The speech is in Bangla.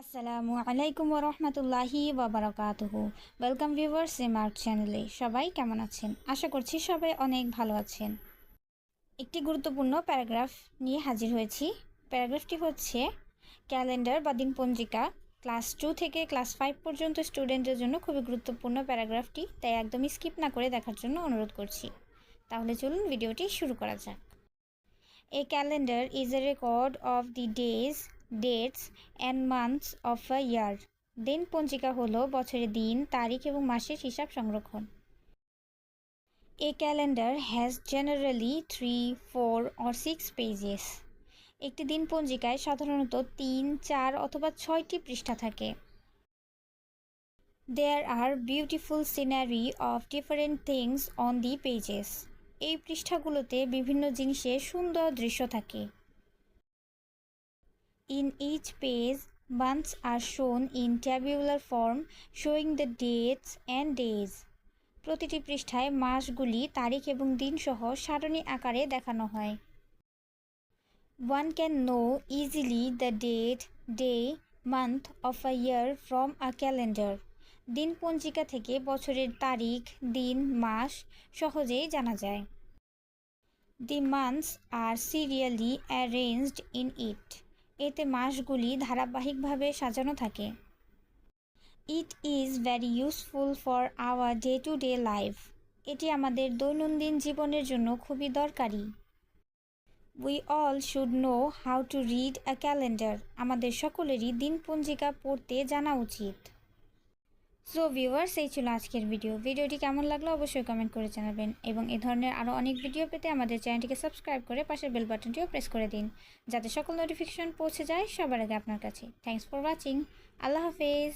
আসসালামু আলাইকুম রহমতুল্লাহি ওবরাকাতুহু। ওয়েলকাম ভিউয়ার্স রিমার্ক চ্যানেলে সবাই কেমন আছেন? আশা করছি সবাই অনেক ভালো আছেন। একটি গুরুত্বপূর্ণ প্যারাগ্রাফ নিয়ে হাজির হয়েছি। প্যারাগ্রাফটি হচ্ছে ক্যালেন্ডার বা দিনপঞ্জিকা। ক্লাস টু থেকে ক্লাস ফাইভ পর্যন্ত স্টুডেন্টের জন্য খুবই গুরুত্বপূর্ণ প্যারাগ্রাফটি তাই একদমই স্কিপ না করে দেখার জন্য অনুরোধ করছি। তাহলে চলুন ভিডিওটি শুরু করা যাক। A calendar is a record of the days, dates and months of a year দিন পঞ্জিকা হল বছরের দিন, তারিখ এবং মাসের হিসাব সংরক্ষণ। A calendar has generally three four or six pages একটি দিন পঞ্জিকায় সাধারণত তিন, চার অথবা ছয়টি পৃষ্ঠা থাকে। There are beautiful scenery of different things on the pages এই পৃষ্ঠাগুলোতে বিভিন্ন জিনিসের সুন্দর দৃশ্য থাকে। In each page, months are shown in tabular form showing the dates and days. প্রতিটি পৃষ্ঠায় মাসগুলি তারিখ এবং দিন সহ সারণী আকারে দেখানো হয়। One can know easily the date day month of a year from a calendar দিন পঞ্জিকা থেকে বছরের তারিখ দিন মাস সহজেই জানা যায়। The months are serially arranged in it এতে মাসগুলি ধারাবাহিকভাবে সাজানো থাকে। It is very useful for our day to day life এটি আমাদের দৈনন্দিন জীবনের জন্য খুবই দরকারি। We all should know how to read a calendar আমাদের সকলেরই দিনপঞ্জিকা পড়তে জানা উচিত। সো ভিউয়ার্স এই ছিল আজকের ভিডিও ভিডিওটি কেমন লাগল অবশ্যই কমেন্ট করে জানাবেন এবং এ ধরনের আরও অনেক ভিডিও পেতে আমাদের চ্যানেলটিকে সাবস্ক্রাইব করে পাশের বেল বাটনটিও প্রেস করে দিন, যাতে সকল নোটিফিকেশন পৌঁছে যায় সবার আগে আপনার কাছে। থ্যাংকস ফর ওয়াচিং আল্লাহ হাফেজ।